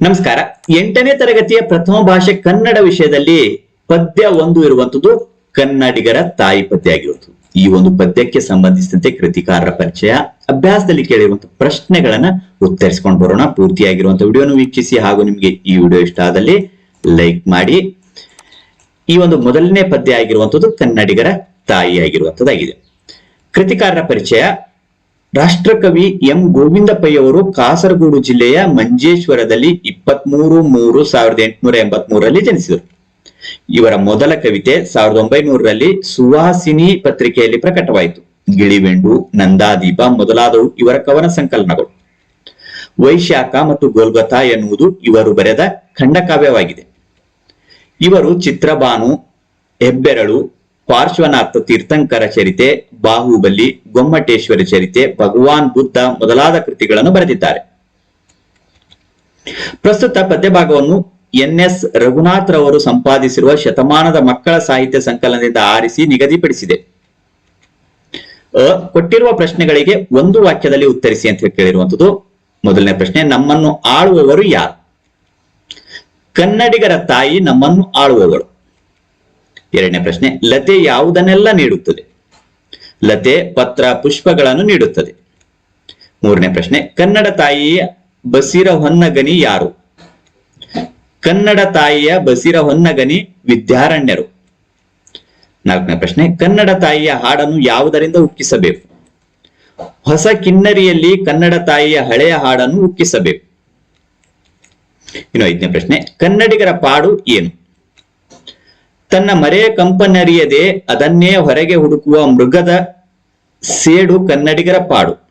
ನಮಸ್ಕಾರ. ಎಂಟನೇ ತರಗತಿಯ ಪ್ರಥಮ ಭಾಷೆ ಕನ್ನಡ ವಿಷಯದಲ್ಲಿ ಪದ್ಯ ಒಂದು ಇರುವಂತದ್ದು ಕನ್ನಡಿಗರ ತಾಯಿ ಪದ್ಯ ಆಗಿರುವುದು ಈ ಒಂದು ಪದ್ಯಕ್ಕೆ ಸಂಬಂಧಿಸಿದಂತೆ ಕೃತಿಕಾರರ ಪರಿಚಯ, ಅಭ್ಯಾಸದಲ್ಲಿ ಕೇಳಿರುವಂತಹ ಪ್ರಶ್ನೆಗಳನ್ನ ಉತ್ತರಿಸಿಕೊಂಡು ಬರೋಣ. ಪೂರ್ತಿಯಾಗಿರುವಂತಹ ವಿಡಿಯೋನು ವೀಕ್ಷಿಸಿ ಹಾಗೂ ನಿಮಗೆ ಈ ವಿಡಿಯೋ ಇಷ್ಟ ಆದಲ್ಲಿ ಲೈಕ್ ಮಾಡಿ. ಈ ಒಂದು ಮೊದಲನೇ ಪದ್ಯ ಆಗಿರುವಂತದ್ದು ಕನ್ನಡಿಗರ ತಾಯಿ ಆಗಿರುವಂತದ್ದಾಗಿದೆ. ಕೃತಿಕಾರರ ಪರಿಚಯ, ರಾಷ್ಟ್ರಕವಿ ಎಂ ಗೋವಿಂದ ಪೈ ಅವರು ಕಾಸರಗೋಡು ಜಿಲ್ಲೆಯ ಮಂಜೇಶ್ವರದಲ್ಲಿ ಇಪ್ಪತ್ಮೂರು ಮೂರು ಸಾವಿರದ ಎಂಟುನೂರ ಎಂಬತ್ ಮೂರರಲ್ಲಿ ಜನಿಸಿದರು. ಇವರ ಮೊದಲ ಕವಿತೆ ಸಾವಿರದ ಒಂಬೈನೂರರಲ್ಲಿ ಸುವಾಸಿನಿ ಪತ್ರಿಕೆಯಲ್ಲಿ ಪ್ರಕಟವಾಯಿತು. ಗಿಳಿವೆಂಡು, ನಂದಾದೀಪ ಮೊದಲಾದವು ಇವರ ಕವನ ಸಂಕಲನಗಳು. ವೈಶಾಖ ಮತ್ತು ಗೋಲ್ಗತಾ ಎನ್ನುವುದು ಇವರು ಬರೆದ ಖಂಡಕಾವ್ಯವಾಗಿದೆ ಇವರು ಚಿತ್ರಬಾನು, ಹೆಬ್ಬೆರಳು, ಪಾರ್ಶ್ವನಾಥ ತೀರ್ಥಂಕರ ಚರಿತೆ, ಬಾಹುಬಲಿ, ಗೊಮ್ಮಟೇಶ್ವರ ಚರಿತೆ, ಭಗವಾನ್ ಬುದ್ಧ ಮೊದಲಾದ ಕೃತಿಗಳನ್ನು ಬರೆದಿದ್ದಾರೆ. ಪ್ರಸ್ತುತ ಪದ್ಯಭಾಗವನ್ನು ಎನ್ ಎಸ್ ರಘುನಾಥ್ ರವರು ಸಂಪಾದಿಸಿರುವ ಶತಮಾನದ ಮಕ್ಕಳ ಸಾಹಿತ್ಯ ಸಂಕಲನದಿಂದ ಆರಿಸಿ ನಿಗದಿಪಡಿಸಿದೆ. ಅ, ಕೊಟ್ಟಿರುವ ಪ್ರಶ್ನೆಗಳಿಗೆ ಒಂದು ವಾಕ್ಯದಲ್ಲಿ ಉತ್ತರಿಸಿ ಅಂತ ಕೇಳಿರುವಂತದ್ದು ಮೊದಲನೇ ಪ್ರಶ್ನೆ, ನಮ್ಮನ್ನು ಆಳುವವರು ಯಾರು? ಕನ್ನಡಿಗರ ತಾಯಿ ನಮ್ಮನ್ನು ಆಳುವವಳು. ಎರಡನೇ ಪ್ರಶ್ನೆ, ಲತೆ ಯಾವುದನ್ನೆಲ್ಲ ನೀಡುತ್ತದೆ? ಲತೆ ಪತ್ರ ಪುಷ್ಪಗಳನ್ನು ನೀಡುತ್ತದೆ. ಮೂರನೇ ಪ್ರಶ್ನೆ, ಕನ್ನಡ ತಾಯಿಯ ಬಸಿರ ಹೊನ್ನಗನಿ ಯಾರು? ಕನ್ನಡ ತಾಯಿಯ ಬಸಿರ ಹೊನ್ನಗನಿ ವಿದ್ಯಾರಣ್ಯರು. ನಾಲ್ಕನೇ ಪ್ರಶ್ನೆ, ಕನ್ನಡ ತಾಯಿಯ ಹಾಡನ್ನು ಯಾವುದರಿಂದ ಉಕ್ಕಿಸಬೇಕು? ಹೊಸ ಕಿನ್ನರಿಯಲ್ಲಿ ಕನ್ನಡ ತಾಯಿಯ ಹಳೆಯ ಹಾಡನ್ನು ಉಕ್ಕಿಸಬೇಕು. ಇನ್ನು ಐದನೇ ಪ್ರಶ್ನೆ, ಕನ್ನಡಿಗರ ಪಾಡು ಏನು? ತನ್ನ ಮರೆಯ ಕಂಪನರಿಯದೆ ಅದನ್ನೇ ಹೊರಗೆ ಹುಡುಕುವ ಮೃಗದ ಸೇಡು ಕನ್ನಡಿಗರ ಪಾಡು.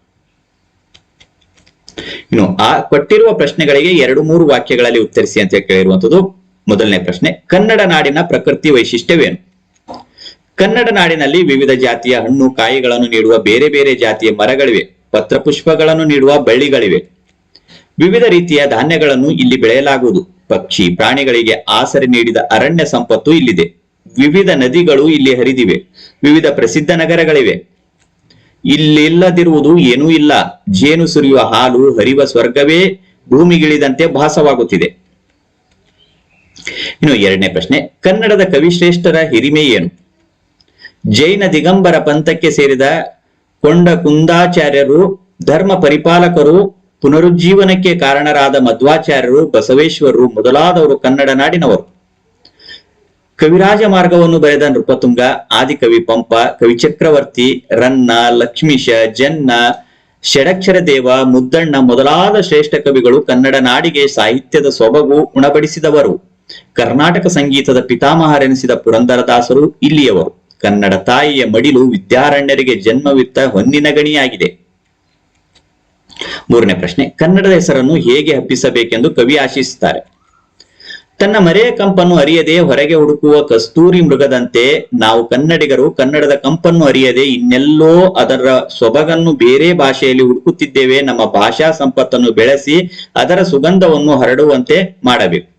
ಇನ್ನು ಆ ಕೊಟ್ಟಿರುವ ಪ್ರಶ್ನೆಗಳಿಗೆ ಎರಡು ಮೂರು ವಾಕ್ಯಗಳಲ್ಲಿ ಉತ್ತರಿಸಿ ಅಂತ ಕೇಳಿರುವಂತದ್ದು ಮೊದಲನೇ ಪ್ರಶ್ನೆ, ಕನ್ನಡ ನಾಡಿನ ಪ್ರಕೃತಿ ವೈಶಿಷ್ಟ್ಯವೇನು? ಕನ್ನಡ ನಾಡಿನಲ್ಲಿ ವಿವಿಧ ಜಾತಿಯ ಹಣ್ಣು, ಕಾಯಿಗಳನ್ನು ನೀಡುವ ಬೇರೆ ಬೇರೆ ಜಾತಿಯ ಮರಗಳಿವೆ, ಪತ್ರಪುಷ್ಪಗಳನ್ನು ನೀಡುವ ಬಳ್ಳಿಗಳಿವೆ. ವಿವಿಧ ರೀತಿಯ ಧಾನ್ಯಗಳನ್ನು ಇಲ್ಲಿ ಬೆಳೆಯಲಾಗುವುದು. ಪಕ್ಷಿ, ಪ್ರಾಣಿಗಳಿಗೆ ಆಸರೆ ನೀಡಿದ ಅರಣ್ಯ ಸಂಪತ್ತು ಇಲ್ಲಿದೆ. ವಿವಿಧ ನದಿಗಳು ಇಲ್ಲಿ ಹರಿದಿವೆ. ವಿವಿಧ ಪ್ರಸಿದ್ಧ ನಗರಗಳಿವೆ. ಇಲ್ಲಿಲ್ಲದಿರುವುದು ಏನೂ ಇಲ್ಲ. ಜೇನು ಸುರಿಯುವ ಹಾಲು ಹರಿವ ಸ್ವರ್ಗವೇ ಭೂಮಿಗಿಳಿದಂತೆ ಭಾಸವಾಗುತ್ತಿದೆ. ಇನ್ನು ಎರಡನೇ ಪ್ರಶ್ನೆ, ಕನ್ನಡದ ಕವಿಶ್ರೇಷ್ಠರ ಹಿರಿಮೆ ಏನು? ಜೈನ ದಿಗಂಬರ ಪಂಥಕ್ಕೆ ಸೇರಿದ ಕೊಂಡ ಕುಂದಾಚಾರ್ಯರು, ಧರ್ಮ ಪರಿಪಾಲಕರು, ಪುನರುಜ್ಜೀವನಕ್ಕೆ ಕಾರಣರಾದ ಮಧ್ವಾಚಾರ್ಯರು, ಬಸವೇಶ್ವರರು ಮೊದಲಾದವರು ಕನ್ನಡ ನಾಡಿನವರು. ಕವಿರಾಜ ಮಾರ್ಗವನ್ನು ಬರೆದ ನೃಪತುಂಗ ಆದಿಕವಿ ಪಂಪ, ಕವಿ ಚಕ್ರವರ್ತಿ, ರನ್ನ, ಲಕ್ಷ್ಮೀಶ, ಜನ್ನ ಷಡಕ್ಷರ ದೇವ, ಮುದ್ದಣ್ಣ ಮೊದಲಾದ ಶ್ರೇಷ್ಠ ಕವಿಗಳು ಕನ್ನಡ ನಾಡಿಗೆ ಸಾಹಿತ್ಯದ ಸೊಬಗು ಉಣಬಡಿಸಿದವರು. ಕರ್ನಾಟಕ ಸಂಗೀತದ ಪಿತಾಮಹರೆನಿಸಿದ ಪುರಂದರದಾಸರು ಇಲ್ಲಿಯವರು. ಕನ್ನಡ ತಾಯಿಯ ಮಡಿಲು ವಿದ್ಯಾರಣ್ಯರಿಗೆ ಜನ್ಮವಿತ್ತ ಹೊನ್ನಿನ ಗಣಿಯಾಗಿದೆ. ಮೂರನೇ ಪ್ರಶ್ನೆ, ಕನ್ನಡದ ಹೆಸರನ್ನು ಹೇಗೆ ಹಬ್ಬಿಸಬೇಕೆಂದು ಕವಿ ಆಶಿಸುತ್ತಾರೆ ತನ್ನ ಮರೆಯ ಕಂಪನ್ನು ಅರಿಯದೆ ಹೊರಗೆ ಹುಡುಕುವ ಕಸ್ತೂರಿ ಮೃಗದಂತೆ ನಾವು ಕನ್ನಡಿಗರು ಕನ್ನಡದ ಕಂಪನ್ನು ಅರಿಯದೆ ಇನ್ನೆಲ್ಲೋ ಅದರ ಸೊಬಗನ್ನು ಬೇರೆ ಭಾಷೆಯಲ್ಲಿ ಹುಡುಕುತ್ತಿದ್ದೇವೆ, ನಮ್ಮ ಭಾಷಾ ಸಂಪತ್ತನ್ನು ಬೆಳೆಸಿ ಅದರ ಸುಗಂಧವನ್ನು ಹರಡುವಂತೆ ಮಾಡಬೇಕು.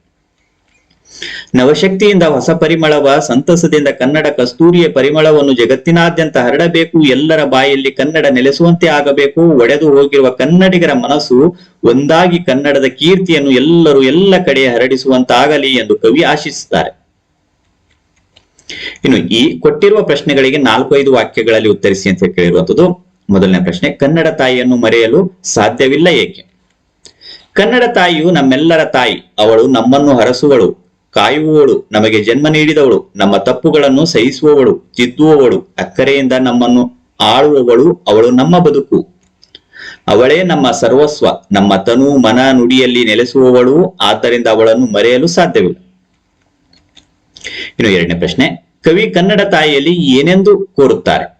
ನವಶಕ್ತಿಯಿಂದ ಹೊಸ ಪರಿಮಳವ ಸಂತಸದಿಂದ ಕನ್ನಡ ಕಸ್ತೂರಿಯ ಪರಿಮಳವನ್ನು ಜಗತ್ತಿನಾದ್ಯಂತ ಹರಡಬೇಕು, ಎಲ್ಲರ ಬಾಯಲ್ಲಿ ಕನ್ನಡ ನೆಲೆಸುವಂತೆ ಆಗಬೇಕು, ಒಡೆದು ಹೋಗಿರುವ ಕನ್ನಡಿಗರ ಮನಸ್ಸು ಒಂದಾಗಿ ಕನ್ನಡದ ಕೀರ್ತಿಯನ್ನು ಎಲ್ಲರೂ ಎಲ್ಲ ಕಡೆ ಹರಡಿಸುವಂತಾಗಲಿ ಎಂದು ಕವಿ ಆಶಿಸುತ್ತಾರೆ. ಇನ್ನು ಈ ಕೊಟ್ಟಿರುವ ಪ್ರಶ್ನೆಗಳಿಗೆ ನಾಲ್ಕು ಐದು ವಾಕ್ಯಗಳಲ್ಲಿ ಉತ್ತರಿಸಿ ಅಂತ ಕೇಳಿರುವಂತದ್ದು ಮೊದಲನೇ ಪ್ರಶ್ನೆ, ಕನ್ನಡ ತಾಯಿಯನ್ನು ಮರೆಯಲು ಸಾಧ್ಯವಿಲ್ಲ ಏಕೆ? ಕನ್ನಡ ತಾಯಿಯು ನಮ್ಮೆಲ್ಲರ ತಾಯಿ, ಅವಳು ನಮ್ಮನ್ನು ಹರಸುವಳು. ಕಾಯುವವಳು, ನಮಗೆ ಜನ್ಮ ನೀಡಿದವಳು, ನಮ್ಮ ತಪ್ಪುಗಳನ್ನು ಸಹಿಸುವವಳು, ತಿದ್ದುವವಳು, ಅಕ್ಕರೆಯಿಂದ ನಮ್ಮನ್ನು ಆಳುವವಳು ಅವಳು ನಮ್ಮ ಬದುಕು. ಅವಳೇ ನಮ್ಮ ಸರ್ವಸ್ವ, ನಮ್ಮ ತನು ಮನ ನುಡಿಯಲ್ಲಿ ನೆಲೆಸುವವಳು, ಆದ್ದರಿಂದ ಅವಳನ್ನು ಮರೆಯಲು ಸಾಧ್ಯವಿಲ್ಲ. ಇನ್ನು ಎರಡನೇ ಪ್ರಶ್ನೆ, ಕವಿ ಕನ್ನಡ ತಾಯಿಯಲ್ಲಿ ಏನೆಂದು ಕೋರುತ್ತಾರೆ?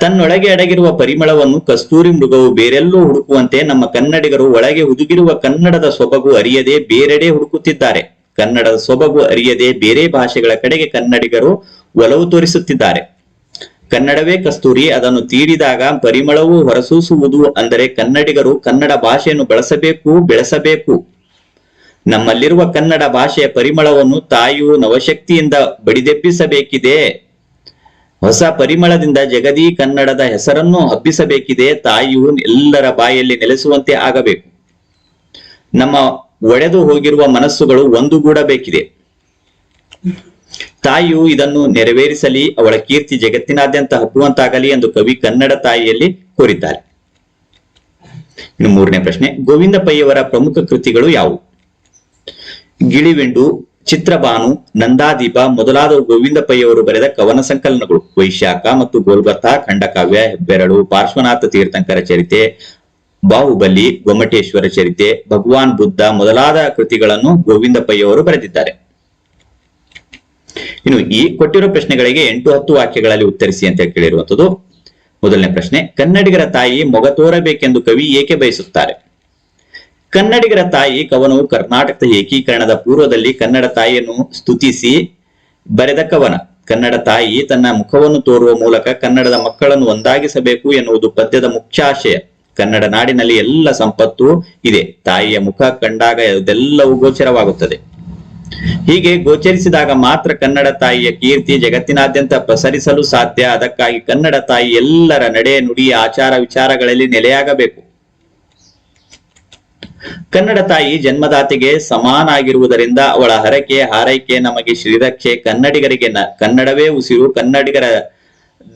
ತನ್ನೊಳಗೆ ಅಡಗಿರುವ ಪರಿಮಳವನ್ನು ಕಸ್ತೂರಿ ಮೃಗವು ಬೇರೆಲ್ಲೂ ಹುಡುಕುವಂತೆ ನಮ್ಮ ಕನ್ನಡಿಗರು ಒಳಗೆ ಹುದುಗಿರುವ ಕನ್ನಡದ ಸೊಬಗು ಅರಿಯದೆ ಬೇರೆಡೆ ಹುಡುಕುತ್ತಿದ್ದಾರೆ. ಕನ್ನಡದ ಸೊಬಗು ಅರಿಯದೆ ಬೇರೆ ಭಾಷೆಗಳ ಕಡೆಗೆ ಕನ್ನಡಿಗರು ಒಲವು ತೋರಿಸುತ್ತಿದ್ದಾರೆ. ಕನ್ನಡವೇ ಕಸ್ತೂರಿ, ಅದನ್ನು ತೀರಿದಾಗ ಪರಿಮಳವು ಹೊರಸೂಸುವುದು ಅಂದರೆ ಕನ್ನಡಿಗರು ಕನ್ನಡ ಭಾಷೆಯನ್ನು ಬಳಸಬೇಕು, ಬೆಳೆಸಬೇಕು. ನಮ್ಮಲ್ಲಿರುವ ಕನ್ನಡ ಭಾಷೆಯ ಪರಿಮಳವನ್ನು ತಾಯಿಯು ನವಶಕ್ತಿಯಿಂದ ಬಡಿದೆಬ್ಬಿಸಬೇಕಿದೆ. ಹೊಸ ಪರಿಮಳದಿಂದ ಜಗದೀ ಕನ್ನಡದ ಹೆಸರನ್ನು ಹಬ್ಬಿಸಬೇಕಿದೆ ತಾಯಿಯು ಎಲ್ಲರ ಬಾಯಲ್ಲಿ ನೆಲೆಸುವಂತೆ ಆಗಬೇಕು. ನಮ್ಮ ಒಡೆದು ಹೋಗಿರುವ ಮನಸ್ಸುಗಳು ಒಂದುಗೂಡಬೇಕಿದೆ. ತಾಯಿಯು ಇದನ್ನು ನೆರವೇರಿಸಲಿ, ಅವಳ ಕೀರ್ತಿ ಜಗತ್ತಿನಾದ್ಯಂತ ಹಬ್ಬುವಂತಾಗಲಿ ಎಂದು ಕವಿ ಕನ್ನಡ ತಾಯಿಯಲ್ಲಿ ಕೋರಿದ್ದಾರೆ. ಇನ್ನು ಮೂರನೇ ಪ್ರಶ್ನೆ ಗೋವಿಂದ ಪೈಯವರ ಪ್ರಮುಖ ಕೃತಿಗಳು ಯಾವುವು? ಗಿಳಿವೆಂಡು ಚಿತ್ರಬಾನು, ನಂದಾದೀಪ ಮೊದಲಾದ ಗೋವಿಂದ ಪೈಯವರು ಬರೆದ ಕವನ ಸಂಕಲನಗಳು. ವೈಶಾಖ ಮತ್ತು ಗೋಲ್ಗಥ ಖಂಡಕಾವ್ಯ, ಹೆಬ್ಬೆರಳು, ಪಾರ್ಶ್ವನಾಥ ತೀರ್ಥಂಕರ ಚರಿತೆ, ಬಾಹುಬಲಿ, ಗೊಮ್ಮಟೇಶ್ವರ ಚರಿತೆ, ಭಗವಾನ್ ಬುದ್ಧ ಮೊದಲಾದ ಕೃತಿಗಳನ್ನು ಗೋವಿಂದ ಪೈಯವರು ಬರೆದಿದ್ದಾರೆ. ಇನ್ನು ಈ ಕೊಟ್ಟಿರೋ ಪ್ರಶ್ನೆಗಳಿಗೆ ಎಂಟು ಹತ್ತು ವಾಕ್ಯಗಳಲ್ಲಿ ಉತ್ತರಿಸಿ ಅಂತ ಕೇಳಿರುವಂತದ್ದು ಮೊದಲನೇ ಪ್ರಶ್ನೆ, ಕನ್ನಡಿಗರ ತಾಯಿ ಮೊಗ ತೋರಬೇಕೆಂದು ಕವಿ ಏಕೆ ಬಯಸುತ್ತಾರೆ? ಕನ್ನಡಿಗರ ತಾಯಿ ಕವನವು ಕರ್ನಾಟಕದ ಏಕೀಕರಣದ ಪೂರ್ವದಲ್ಲಿ ಕನ್ನಡ ತಾಯಿಯನ್ನು ಸ್ತುತಿಸಿ ಬರೆದ ಕವನ ಕನ್ನಡ ತಾಯಿ ತನ್ನ ಮುಖವನ್ನು ತೋರುವ ಮೂಲಕ ಕನ್ನಡದ ಮಕ್ಕಳನ್ನು ಒಂದಾಗಿಸಬೇಕು ಎನ್ನುವುದು ಪದ್ಯದ ಮುಖ್ಯ ಆಶಯ ಕನ್ನಡ ನಾಡಿನಲ್ಲಿ ಎಲ್ಲ ಸಂಪತ್ತು ಇದೆ. ತಾಯಿಯ ಮುಖ ಕಂಡಾಗ ಅದೆಲ್ಲವೂ ಗೋಚರವಾಗುತ್ತದೆ. ಹೀಗೆ ಗೋಚರಿಸಿದಾಗ ಮಾತ್ರ ಕನ್ನಡ ತಾಯಿಯ ಕೀರ್ತಿ ಜಗತ್ತಿನಾದ್ಯಂತ ಪ್ರಸರಿಸಲು ಸಾಧ್ಯ. ಅದಕ್ಕಾಗಿ ಕನ್ನಡ ತಾಯಿ ಎಲ್ಲರ ನಡೆ ನುಡಿ ಆಚಾರ ವಿಚಾರಗಳಲ್ಲಿ ನೆಲೆಯಾಗಬೇಕು. ಕನ್ನಡ ತಾಯಿ ಜನ್ಮದಾತಿಗೆ ಸಮಾನಾಗಿರುವುದರಿಂದ ಅವಳ ಹರಕೆ ಹಾರೈಕೆ ನಮಗೆ ಶ್ರೀರಕ್ಷೆ ಕನ್ನಡಿಗರಿಗೆ ಕನ್ನಡವೇ ಉಸಿರು, ಕನ್ನಡಿಗರ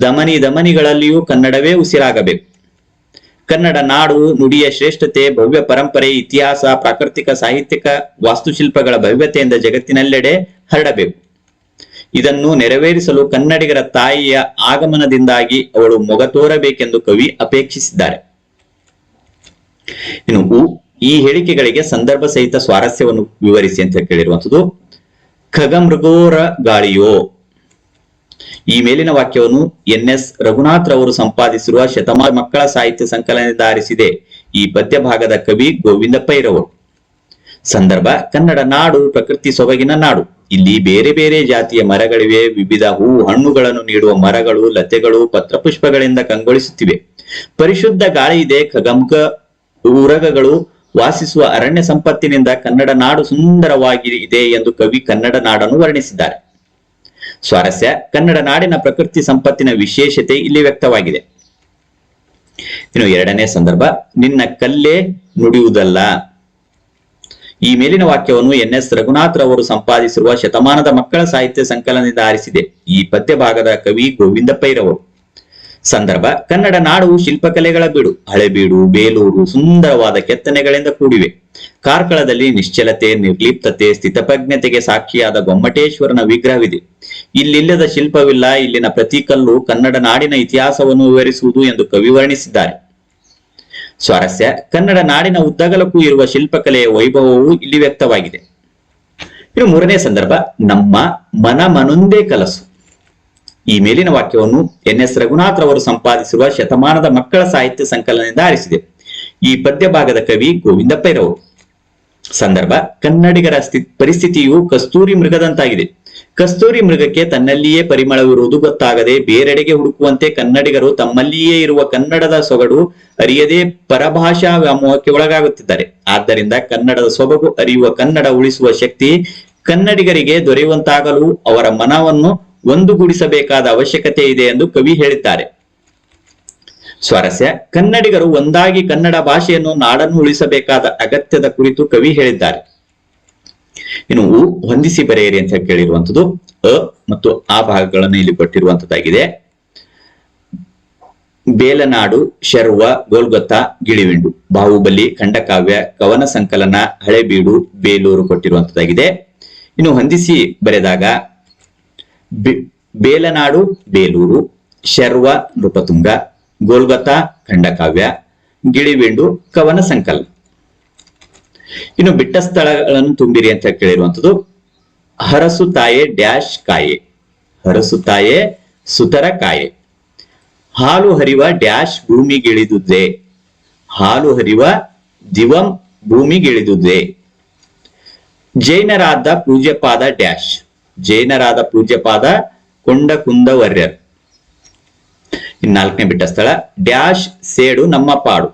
ದಮನಿ ದಮನಿಗಳಲ್ಲಿಯೂ ಕನ್ನಡವೇ ಉಸಿರಾಗಬೇಕು. ಕನ್ನಡ ನಾಡು, ನುಡಿಯ ಶ್ರೇಷ್ಠತೆ, ಭವ್ಯ ಪರಂಪರೆ, ಇತಿಹಾಸ, ಪ್ರಾಕೃತಿಕ ಸಾಹಿತ್ಯಿಕ ವಾಸ್ತುಶಿಲ್ಪಗಳ ಭವ್ಯತೆಯಿಂದ ಜಗತ್ತಿನಲ್ಲೆಡೆ ಹರಡಬೇಕು. ಇದನ್ನು ನೆರವೇರಿಸಲು ಕನ್ನಡಿಗರ ತಾಯಿಯ ಆಗಮನದಿಂದಾಗಿ ಅವಳು ಮೊಗ ತೋರಬೇಕೆಂದು ಕವಿ ಅಪೇಕ್ಷಿಸಿದ್ದಾರೆ. ಇನ್ನು ಈ ಹೇಳಿಕೆಗಳಿಗೆ ಸಂದರ್ಭ ಸಹಿತ ಸ್ವಾರಸ್ಯವನ್ನು ವಿವರಿಸಿ ಅಂತ ಕೇಳಿರುವಂತದ್ದು ಖಗಮೃಗೋರ ಗಾಳಿಯೋ. ಈ ಮೇಲಿನ ವಾಕ್ಯವನ್ನು ಎನ್ ಎಸ್ ರಘುನಾಥ್ ರವರು ಸಂಪಾದಿಸಿರುವ ಶತಮಾನ ಮಕ್ಕಳ ಸಾಹಿತ್ಯ ಸಂಕಲನದಿಂದ ಆರಿಸಿದೆ ಈ ಪದ್ಯ ಭಾಗದ ಕವಿ ಗೋವಿಂದ ಪೈರವರು ಸಂದರ್ಭ, ಕನ್ನಡ ನಾಡು, ಪ್ರಕೃತಿ ಸೊಬಗಿನ ನಾಡು. ಇಲ್ಲಿ ಬೇರೆ ಬೇರೆ ಜಾತಿಯ ಮರಗಳಿವೆ, ವಿವಿಧ ಹೂ ಹಣ್ಣುಗಳನ್ನು ನೀಡುವ ಮರಗಳು, ಲತೆಗಳು, ಪತ್ರಪುಷ್ಪಗಳಿಂದ ಕಂಗೊಳಿಸುತ್ತಿವೆ. ಪರಿಶುದ್ಧ ಗಾಳಿ ಇದೆ ಖಗಂಕ ಉರಗಗಳು ವಾಸಿಸುವ ಅರಣ್ಯ ಸಂಪತ್ತಿನಿಂದ ಕನ್ನಡ ನಾಡು ಸುಂದರವಾಗಿ ಇದೆ ಎಂದು ಕವಿ ಕನ್ನಡ ನಾಡನ್ನು ವರ್ಣಿಸಿದ್ದಾರೆ. ಸ್ವಾರಸ್ಯ, ಕನ್ನಡ ನಾಡಿನ ಪ್ರಕೃತಿ ಸಂಪತ್ತಿನ ವಿಶೇಷತೆ ಇಲ್ಲಿ ವ್ಯಕ್ತವಾಗಿದೆ. ಇನ್ನು ಎರಡನೇ ಸಂದರ್ಭ, ನಿನ್ನ ಕಲ್ಲೇ ನುಡಿಯುವುದಲ್ಲ. ಈ ಮೇಲಿನ ವಾಕ್ಯವನ್ನು ಎನ್ ಎಸ್ ರಘುನಾಥ್ ರವರು ಸಂಪಾದಿಸಿರುವ ಶತಮಾನದ ಮಕ್ಕಳ ಸಾಹಿತ್ಯ ಸಂಕಲನದಿಂದ ಆರಿಸಿದೆ. ಈ ಪದ್ಯ ಭಾಗದ ಕವಿ ಗೋವಿಂದ ಪೈರವರು ಸಂದರ್ಭ, ಕನ್ನಡ ನಾಡು ಶಿಲ್ಪಕಲೆಗಳ ಬೀಡು ಹಳೆಬೀಡು ಬೇಲೂರು, ಸುಂದರವಾದ ಕೆತ್ತನೆಗಳಿಂದ ಕೂಡಿವೆ. ಕಾರ್ಕಳದಲ್ಲಿ ನಿಶ್ಚಲತೆ, ನಿರ್ಲಿಪ್ತತೆ, ಸ್ಥಿತಪ್ರಜ್ಞತೆಗೆ ಸಾಕ್ಷಿಯಾದ ಗೊಮ್ಮಟೇಶ್ವರನ ವಿಗ್ರಹವಿದೆ. ಇಲ್ಲಿಲ್ಲದ ಶಿಲ್ಪವಿಲ್ಲ, ಇಲ್ಲಿನ ಪ್ರತಿ ಕಲ್ಲು ಕನ್ನಡ ನಾಡಿನ ಇತಿಹಾಸವನ್ನು ವಿವರಿಸುವುದು ಎಂದು ಕವಿ ವರ್ಣಿಸಿದ್ದಾರೆ. ಸ್ವಾರಸ್ಯ, ಕನ್ನಡ ನಾಡಿನ ಉದ್ದಗಲಕ್ಕೂ ಇರುವ ಶಿಲ್ಪಕಲೆಯ ವೈಭವವು ಇಲ್ಲಿ ವ್ಯಕ್ತವಾಗಿದೆ. ಇನ್ನು ಮೂರನೇ ಸಂದರ್ಭ, ನಮ್ಮ ಮನ ಮನೊಂದೇ ಕಲಸು. ಈ ಮೇಲಿನ ವಾಕ್ಯವನ್ನು ಎನ್ ಎಸ್ ರಘುನಾಥ್ ರವರು ಸಂಪಾದಿಸಿರುವ ಶತಮಾನದ ಮಕ್ಕಳ ಸಾಹಿತ್ಯ ಸಂಕಲನದಿಂದ ಆರಿಸಿದೆ. ಈ ಪದ್ಯ ಭಾಗದ ಕವಿ ಗೋವಿಂದ ಪೈರವರು ಸಂದರ್ಭ, ಕನ್ನಡಿಗರ ಸ್ಥಿ- ಪರಿಸ್ಥಿತಿಯು ಕಸ್ತೂರಿ ಮೃಗದಂತಾಗಿದೆ. ಕಸ್ತೂರಿ ಮೃಗಕ್ಕೆ ತನ್ನಲ್ಲಿಯೇ ಪರಿಮಳವಿರುವುದು ಗೊತ್ತಾಗದೆ ಬೇರೆಡೆಗೆ ಹುಡುಕುವಂತೆ ಕನ್ನಡಿಗರು ತಮ್ಮಲ್ಲಿಯೇ ಇರುವ ಕನ್ನಡದ ಸೊಗಡು ಅರಿಯದೇ ಪರಭಾಷಾ ವ್ಯಾಮೋಹಕ್ಕೆ ಒಳಗಾಗುತ್ತಿದ್ದಾರೆ. ಆದ್ದರಿಂದ ಕನ್ನಡದ ಸೊಬಗು ಅರಿಯುವ ಕನ್ನಡ ಉಳಿಸುವ ಶಕ್ತಿ ಕನ್ನಡಿಗರಿಗೆ ದೊರೆಯುವಂತಾಗಲು ಅವರ ಮನವನ್ನು ಒಂದುಗೂಡಿಸಬೇಕಾದ ಅವಶ್ಯಕತೆ ಇದೆ ಎಂದು ಕವಿ ಹೇಳಿದ್ದಾರೆ. ಸ್ವಾರಸ್ಯ, ಕನ್ನಡಿಗರು ಒಂದಾಗಿ ಕನ್ನಡ ಭಾಷೆಯನ್ನು ನಾಡನ್ನು ಉಳಿಸಬೇಕಾದ ಅಗತ್ಯದ ಕುರಿತು ಕವಿ ಹೇಳಿದ್ದಾರೆ. ಇನ್ನು ಹೊಂದಿಸಿ ಬರೆಯಿರಿ ಅಂತ ಕೇಳಿರುವಂತದ್ದು ಅ ಮತ್ತು ಆ ಭಾಗಗಳನ್ನು ಇಲ್ಲಿ ಕೊಟ್ಟಿರುವಂತದ್ದಾಗಿದೆ ಬೇಲನಾಡು, ಶರ್ವ, ಗೋಲ್ಗೊತ್ತ, ಗಿಳಿವಿಂಡು, ಬಾಹುಬಲಿ, ಖಂಡಕಾವ್ಯ, ಕವನ ಸಂಕಲನ, ಹಳೆಬೀಡು, ಬೇಲೂರು ಕೊಟ್ಟಿರುವಂತದ್ದಾಗಿದೆ ಇನ್ನು ಹೊಂದಿಸಿ ಬರೆದಾಗ ಬೇಲನಾಡು, ಬೇಲೂರು, ಶರ್ವ, ನೃಪತುಂಗ, ಗೋಲ್ಗತಾ, ಖಂಡಕಾವ್ಯ ಗಿಳಿವೆಂಡು ಕವನ ಸಂಕಲ್ ಇನ್ನು ಬಿಟ್ಟ ಸ್ಥಳಗಳನ್ನು ತುಂಬಿರಿ ಅಂತ ಕೇಳಿರುವಂಥದ್ದು ಹರಸು ತಾಯೆ ಡ್ಯಾಶ್ ಕಾಯೆ. ಹರಸು ತಾಯೆ ಸುತರ ಕಾಯೆ. ಹಾಲು ಹರಿವ ಡ್ಯಾಶ್ ಭೂಮಿಗಿಳಿದುದೇ ಹಾಲು ಹರಿವ ದಿವಂ ಭೂಮಿಗಿಳಿದುದೇ ಜೈನರಾದ ಪೂಜ್ಯಪಾದ ಡ್ಯಾಶ್. ಜೈನರಾದ ಪೂಜ್ಯಪಾದ ಕೊಂಡ ಇನ್ನು ನಾಲ್ಕನೇ ಬಿಟ್ಟ ಸ್ಥಳ, ಡ್ಯಾಶ್ ಸೇಡು ನಮ್ಮ ಪಾಡು.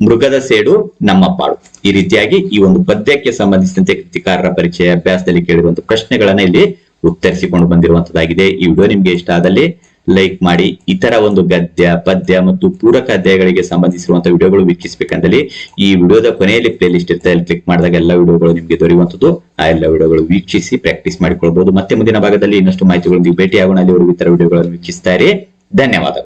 ಮೃಗದ ಸೇಡು ನಮ್ಮ ಪಾಡು. ಈ ರೀತಿಯಾಗಿ ಈ ಒಂದು ಪದ್ಯಕ್ಕೆ ಸಂಬಂಧಿಸಿದಂತೆ ಕೃತಿಕಾರರ ಪರಿಚಯ, ಅಭ್ಯಾಸದಲ್ಲಿ ಕೇಳಿರುವಂತಹ ಪ್ರಶ್ನೆಗಳನ್ನ ಇಲ್ಲಿ ಉತ್ತರಿಸಿಕೊಂಡು ಬಂದಿರುವಂತದ್ದಾಗಿದೆ. ಈ ವಿಡಿಯೋ ನಿಮ್ಗೆ ಇಷ್ಟ ಆದಲ್ಲಿ ಲೈಕ್ ಮಾಡಿ ಇತರ ಒಂದು ಗದ್ಯ, ಪದ್ಯ ಮತ್ತು ಪೂರಕ ಅಧ್ಯಾಯಗಳಿಗೆ ಸಂಬಂಧಿಸಿರುವಂತಹ ವಿಡಿಯೋಗಳು ವೀಕ್ಷಿಸಬೇಕಂದಲ್ಲಿ ಈ ವಿಡಿಯೋದ ಕೊನೆಯಲ್ಲಿ ಪ್ಲೇ ಲಿಸ್ಟ್ ಇರುತ್ತೆ. ಅಲ್ಲಿ ಕ್ಲಿಕ್ ಮಾಡಿದಾಗ ಎಲ್ಲ ವಿಡಿಯೋಗಳು ನಿಮಗೆ ದೊರೆಯುವಂತದ್ದು ಆ ಎಲ್ಲ ವಿಡಿಯೋಗಳು ವೀಕ್ಷಿಸಿ ಪ್ರಾಕ್ಟೀಸ್ ಮಾಡಿಕೊಳ್ಬಹುದು ಮತ್ತೆ ಮುಂದಿನ ಭಾಗದಲ್ಲಿ ಇನ್ನಷ್ಟು ಮಾಹಿತಿಗಳೊಂದಿಗೆ ಭೇಟಿಯಾಗೋಣ. ಅವರು ಇತರ ವಿಡಿಯೋಗಳನ್ನು ವೀಕ್ಷಿಸ್ತಾ ಧನ್ಯವಾದ